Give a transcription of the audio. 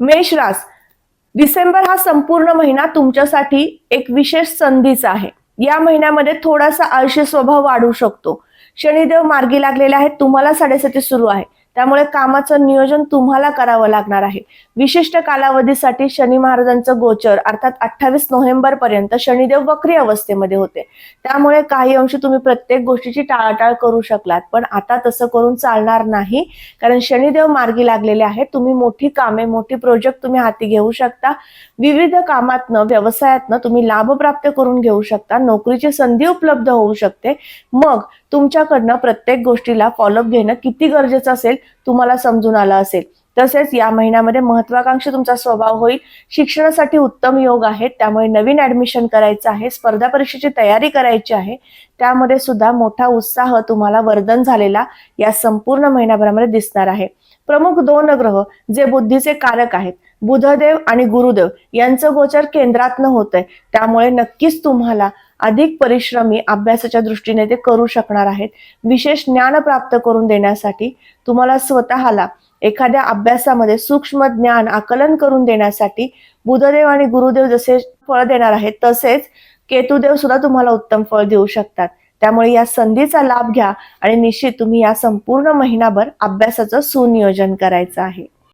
मेषरास. डिसेंबर हा संपूर्ण महिना तुमच्यासाठी एक विशेष संधीचा आहे. या महिन्यामध्ये थोडासा आळशी स्वभाव वाढू शकतो. शनिदेव मार्गी लागलेले आहेत. तुम्हाला साडेसाती सुरू आहे. त्यामुळे कामाचं नियोजन तुम्हाला करावं लागणार आहे. विशिष्ट कालावधीसाठी शनी महाराजांचं गोचर अर्थात अठ्ठावीस नोव्हेंबर पर्यंत शनिदेव वक्री अवस्थेमध्ये होते. त्यामुळे काही अंशी तुम्ही प्रत्येक गोष्टीची टाळाटाळ करू शकलात पण आता तसं करून चालणार नाही कारण शनिदेव मार्गी लागलेले आहेत. तुम्ही मोठी कामे मोठी प्रोजेक्ट तुम्ही हाती घेऊ शकता. विविध कामातनं व्यवसायातनं तुम्ही लाभ प्राप्त करून घेऊ शकता. नोकरीची संधी उपलब्ध होऊ शकते. मग तुमच्याकडनं प्रत्येक गोष्टीला फॉलोअप घेणं किती गरजेचं असेल? तुम्हाला समजून आलं असेल. तसेच या महिन्यामध्ये महत्वाकांक्षी तुमचा स्वभाव होईल. शिक्षणासाठी उत्तम योग आहेत. त्यामुळे नवीन ऍडमिशन करायचं आहे. स्पर्धा परीक्षेची तयारी करायची आहे. त्यामध्ये सुद्धा मोठा उत्साह तुम्हाला वर्धन झालेला या संपूर्ण महिन्याभरामध्ये दिसणार आहे. प्रमुख दोन ग्रह जे बुद्धीचे कारक आहेत. बुधदेव आणि गुरुदेव यांचं गोचर केंद्रातनं होतंय. त्यामुळे नक्कीच तुम्हाला अधिक परिश्रमी अभ्यासाच्या दृष्टीने ते करू शकणार आहेत. विशेष ज्ञान प्राप्त करून देण्यासाठी तुम्हाला स्वतःला एखाद्या अभ्यासामध्ये सूक्ष्म ज्ञान आकलन करून देण्यासाठी बुधदेव आणि गुरुदेव जसे फळ देणार आहेत तसेच केतुदेव सुद्धा तुम्हाला उत्तम फळ देऊ शकतात. त्यामुळे या संधीचा लाभ घ्या आणि निश्चित तुम्ही या संपूर्ण महिनाभर अभ्यासाचं सुनियोजन करायचं आहे.